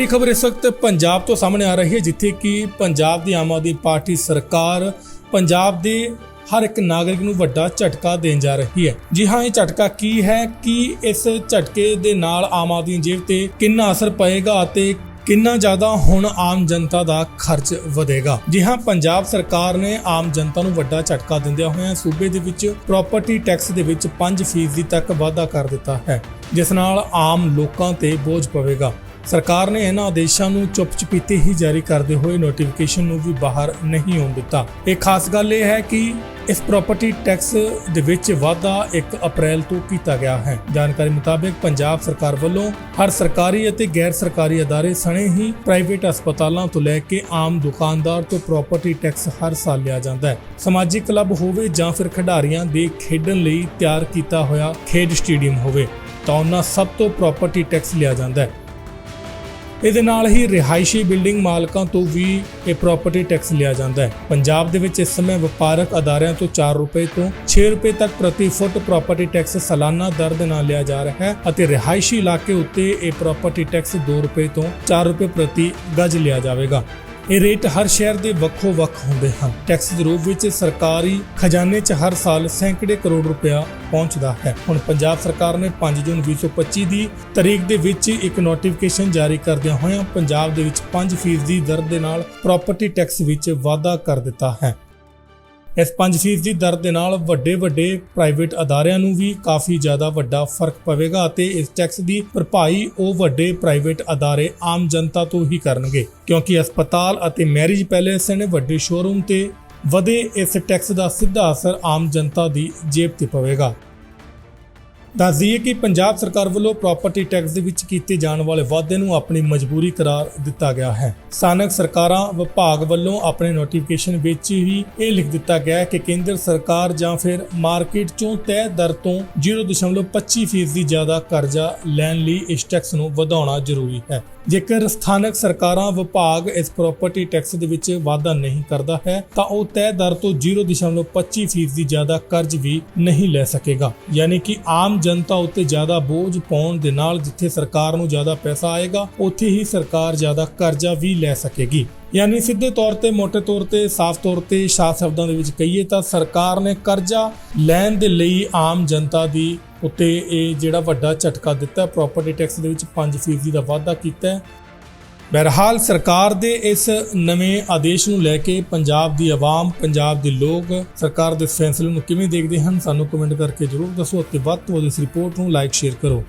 ਵੱਡੀ ਖਬਰ ਇਸ ਵਕਤ ਪੰਜਾਬ ਤੋਂ ਸਾਹਮਣੇ ਆ ਰਹੀ ਹੈ, ਜਿੱਥੇ ਕਿ ਪੰਜਾਬ ਦੀ ਆਮ ਆਦਮੀ ਪਾਰਟੀ ਸਰਕਾਰ ਪੰਜਾਬ ਦੇ ਹਰ ਇੱਕ ਨਾਗਰਿਕ ਨੂੰ ਵੱਡਾ ਝਟਕਾ ਦੇਣ ਜਾ ਰਹੀ ਹੈ। ਜੀ ਹਾਂ, ਇਹ ਝਟਕਾ ਕੀ ਹੈ? ਕਿ ਇਸ ਝਟਕੇ ਦੇ ਨਾਲ ਆਮ ਆਦਮੀ ਜੇਬ ਤੇ ਕਿੰਨਾ ਅਸਰ ਪਏਗਾ ਅਤੇ ਕਿੰਨਾ ਜ਼ਿਆਦਾ ਹੁਣ ਆਮ ਜਨਤਾ ਦਾ ਖਰਚ ਵਧੇਗਾ? ਜੀ ਹਾਂ, ਪੰਜਾਬ ਸਰਕਾਰ ਨੇ ਆਮ ਜਨਤਾ ਨੂੰ ਵੱਡਾ ਝਟਕਾ ਦਿੰਦਿਆਂ ਹੋਇਆਂ ਸੂਬੇ ਦੇ ਵਿੱਚ ਪ੍ਰਾਪਰਟੀ ਟੈਕਸ ਦੇ ਵਿੱਚ 5% ਤੱਕ ਵਾਧਾ ਕਰ ਦਿੱਤਾ ਹੈ, ਜਿਸ ਨਾਲ ਆਮ ਲੋਕਾਂ ਤੇ ਬੋਝ ਪਵੇਗਾ। ਸਰਕਾਰ ਨੇ ਇਹਨਾਂ ਆਦੇਸ਼ਾਂ ਨੂੰ ਚੁੱਪ-ਚਪੀਤੇ ਹੀ ਜਾਰੀ ਕਰਦੇ ਹੋਏ ਨੋਟੀਫਿਕੇਸ਼ਨ ਨੂੰ ਵੀ ਬਾਹਰ ਨਹੀਂ ਆਉਣ ਦਿੱਤਾ। ਇਹ ਖਾਸ ਗੱਲ ਇਹ ਹੈ ਕਿ ਇਸ ਪ੍ਰਾਪਰਟੀ ਟੈਕਸ ਦੇ ਵਿੱਚ ਵਾਧਾ 1 ਅਪ੍ਰੈਲ ਤੋਂ ਕੀਤਾ ਗਿਆ ਹੈ। ਜਾਣਕਾਰੀ ਮੁਤਾਬਕ ਪੰਜਾਬ ਸਰਕਾਰ ਵੱਲੋਂ ਹਰ ਸਰਕਾਰੀ ਅਤੇ ਗੈਰ ਸਰਕਾਰੀ ਅਦਾਰੇ ਸਣੇ ਹੀ ਪ੍ਰਾਈਵੇਟ ਹਸਪਤਾਲਾਂ ਤੋਂ ਲੈ ਕੇ ਆਮ ਦੁਕਾਨਦਾਰ ਤੋਂ ਪ੍ਰਾਪਰਟੀ ਟੈਕਸ ਹਰ ਸਾਲ ਲਿਆ ਜਾਂਦਾ ਹੈ। ਸਮਾਜਿਕ ਕਲੱਬ ਹੋਵੇ ਜਾਂ ਫਿਰ ਖਿਡਾਰੀਆਂ ਦੇ ਖੇਡਣ ਲਈ ਤਿਆਰ ਕੀਤਾ ਹੋਇਆ ਖੇਡ ਸਟੇਡੀਅਮ ਹੋਵੇ, ਤਾਂ ਉਹਨਾਂ ਸਭ ਤੋਂ ਪ੍ਰਾਪਰਟੀ ਟੈਕਸ ਲਿਆ ਜਾਂਦਾ ਹੈ। ਇਹਦੇ ਨਾਲ ਹੀ ਰਿਹਾਇਸ਼ੀ ਬਿਲਡਿੰਗ ਮਾਲਕਾਂ ਤੋਂ ਵੀ ਇਹ ਪ੍ਰਾਪਰਟੀ ਟੈਕਸ ਲਿਆ ਜਾਂਦਾ ਹੈ। ਪੰਜਾਬ ਦੇ ਵਿੱਚ ਇਸ ਸਮੇਂ ਵਪਾਰਕ ਅਦਾਰਿਆਂ ਤੋਂ 4 ਰੁਪਏ ਤੋਂ 6 ਰੁਪਏ ਤੱਕ ਪ੍ਰਤੀ ਫੁੱਟ ਪ੍ਰਾਪਰਟੀ ਟੈਕਸ ਸਾਲਾਨਾ ਦਰ ਦੇ ਨਾਲ ਲਿਆ ਜਾ ਰਿਹਾ ਹੈ ਅਤੇ ਰਿਹਾਇਸ਼ੀ ਇਲਾਕੇ ਉੱਤੇ ਇਹ ਪ੍ਰਾਪਰਟੀ ਟੈਕਸ 2 ਰੁਪਏ ਤੋਂ 4 ਰੁਪਏ ਪ੍ਰਤੀ ਗਜ ਲਿਆ ਜਾਵੇਗਾ। ਇਹ ਰੇਟ ਹਰ ਸ਼ਹਿਰ ਦੇ ਵੱਖੋ ਵੱਖ ਹੁੰਦੇ ਹਨ। ਟੈਕਸ ਦੇ ਰੂਪ ਵਿੱਚ ਸਰਕਾਰੀ ਖਜ਼ਾਨੇ 'ਚ ਹਰ ਸਾਲ ਸੈਂਕੜੇ ਕਰੋੜ ਰੁਪਇਆ ਪਹੁੰਚਦਾ ਹੈ। ਹੁਣ ਪੰਜਾਬ ਸਰਕਾਰ ਨੇ 5 ਜੂਨ 2025 ਦੀ ਤਾਰੀਖ ਦੇ ਵਿੱਚ ਇੱਕ ਨੋਟੀਫਿਕੇਸ਼ਨ ਜਾਰੀ ਕਰਦਿਆਂ ਹੋਇਆਂ ਪੰਜਾਬ ਦੇ ਵਿੱਚ 5% ਦੀ ਦਰ ਦੇ ਨਾਲ ਪ੍ਰਾਪਰਟੀ ਟੈਕਸ ਵਿੱਚ ਵਾਧਾ ਕਰ ਦਿੱਤਾ ਹੈ। ਇਸ 5% ਦੀ ਦਰ ਦੇ ਨਾਲ ਵੱਡੇ ਵੱਡੇ ਪ੍ਰਾਈਵੇਟ ਅਦਾਰਿਆਂ ਨੂੰ ਵੀ ਕਾਫੀ ਜ਼ਿਆਦਾ ਵੱਡਾ ਫ਼ਰਕ ਪਵੇਗਾ ਅਤੇ ਇਸ ਟੈਕਸ ਦੀ ਭਰਪਾਈ ਉਹ ਵੱਡੇ ਪ੍ਰਾਈਵੇਟ ਅਦਾਰੇ ਆਮ ਜਨਤਾ ਤੋਂ ਹੀ ਕਰਨਗੇ, ਕਿਉਂਕਿ ਹਸਪਤਾਲ ਅਤੇ ਮੈਰਿਜ ਪੈਲੇਸ ਨੇ ਵੱਡੇ ਸ਼ੋਰੂਮ ਤੇ ਵਧੇ ਇਸ ਟੈਕਸ ਦਾ ਸਿੱਧਾ ਅਸਰ ਆਮ ਜਨਤਾ ਦੀ ਜੇਬ ਤੇ ਪਵੇਗਾ। ਦੱਸ ਦਈਏ ਕਿ ਪੰਜਾਬ ਸਰਕਾਰ ਵੱਲੋਂ ਪ੍ਰਾਪਰਟੀ ਟੈਕਸ ਦੇ ਵਿੱਚ ਕੀਤੇ ਜਾਣ ਵਾਲੇ ਵਾਅਦੇ ਨੂੰ ਆਪਣੀ ਮਜਬੂਰੀ ਕਰਾਰ ਦਿੱਤਾ ਗਿਆ ਹੈ। ਸਥਾਨਕ ਸਰਕਾਰਾਂ ਵਿਭਾਗ ਵੱਲੋਂ ਆਪਣੇ ਨੋਟੀਫਿਕੇਸ਼ਨ ਵਿੱਚ ਹੀ ਇਹ ਲਿਖ ਦਿੱਤਾ ਗਿਆ ਹੈ ਕਿ ਕੇਂਦਰ ਸਰਕਾਰ ਜਾਂ ਫਿਰ ਮਾਰਕੀਟ ਚੋਂ ਤੈਅ ਦਰ ਤੋਂ 0.25% ਦੀ ਜ਼ਿਆਦਾ ਕਰਜ਼ਾ ਲੈਣ ਲਈ ਇਸ ਟੈਕਸ ਨੂੰ ਵਧਾਉਣਾ ਜ਼ਰੂਰੀ ਹੈ। ਜੇਕਰ ਸਥਾਨਕ ਸਰਕਾਰਾਂ ਵਿਭਾਗ ਇਸ ਪ੍ਰਾਪਰਟੀ ਟੈਕਸ ਦੇ ਵਿੱਚ ਵਾਧਾ ਨਹੀਂ ਕਰਦਾ ਹੈ, ਤਾਂ ਉਹ ਤੈਅ ਦਰ ਤੋਂ 0.25% ਦੀ ਜ਼ਿਆਦਾ ਕਰਜ਼ ਵੀ ਨਹੀਂ ਲੈ ਸਕੇਗਾ। ਯਾਨੀ ਕਿ ਆਮ ਜਨਤਾ ਉੱਤੇ ਜ਼ਿਆਦਾ ਬੋਝ ਪਾਉਣ ਦੇ ਨਾਲ ਜਿੱਥੇ ਸਰਕਾਰ ਨੂੰ ਜ਼ਿਆਦਾ ਪੈਸਾ ਆਏਗਾ, ਉੱਥੇ ਹੀ ਸਰਕਾਰ ਜ਼ਿਆਦਾ ਕਰਜ਼ਾ ਵੀ ਲੈ ਸਕੇਗੀ। ਯਾਨੀ ਸਿੱਧੇ ਤੌਰ ਤੇ, ਮੋٹے ਤੌਰ ਤੇ, ਸਾਫ਼ ਤੌਰ ਤੇ ਸਾਫ਼ ਸ਼ਬਦਾਂ ਦੇ ਵਿੱਚ ਕਹੀਏ ਤਾਂ ਸਰਕਾਰ ਨੇ ਕਰਜ਼ਾ ਲੈਣ ਦੇ ਲਈ ਆਮ ਜਨਤਾ ਦੀ ਉੱਤੇ ਇਹ ਜਿਹੜਾ ਵੱਡਾ ਝਟਕਾ ਦਿੱਤਾ ਪ੍ਰਾਪਰਟੀ ਟੈਕਸ ਦੇ ਵਿੱਚ 5% ਦਾ ਵਾਧਾ ਕੀਤਾ ਬਹਰਹਾਲ ਸਰਕਾਰ ਦੇ ਇਸ ਨਵੇਂ ਆਦੇਸ਼ ਨੂੰ ਲੈ ਕੇ ਪੰਜਾਬ ਦੀ ਆਵਾਮ, ਪੰਜਾਬ ਦੇ ਲੋਕ ਸਰਕਾਰ ਦੇ ਫੈਸਲੇ ਨੂੰ ਕਿਵੇਂ ਦੇਖਦੇ ਹਨ, ਸਾਨੂੰ ਕਮੈਂਟ ਕਰਕੇ ਜਰੂਰ ਦੱਸੋ ਅਤੇ ਵੱਧ ਤੋਂ ਵੱਧ ਇਸ ਰਿਪੋਰਟ ਨੂੰ ਲਾਈਕ ਸ਼ੇਅਰ ਕਰੋ।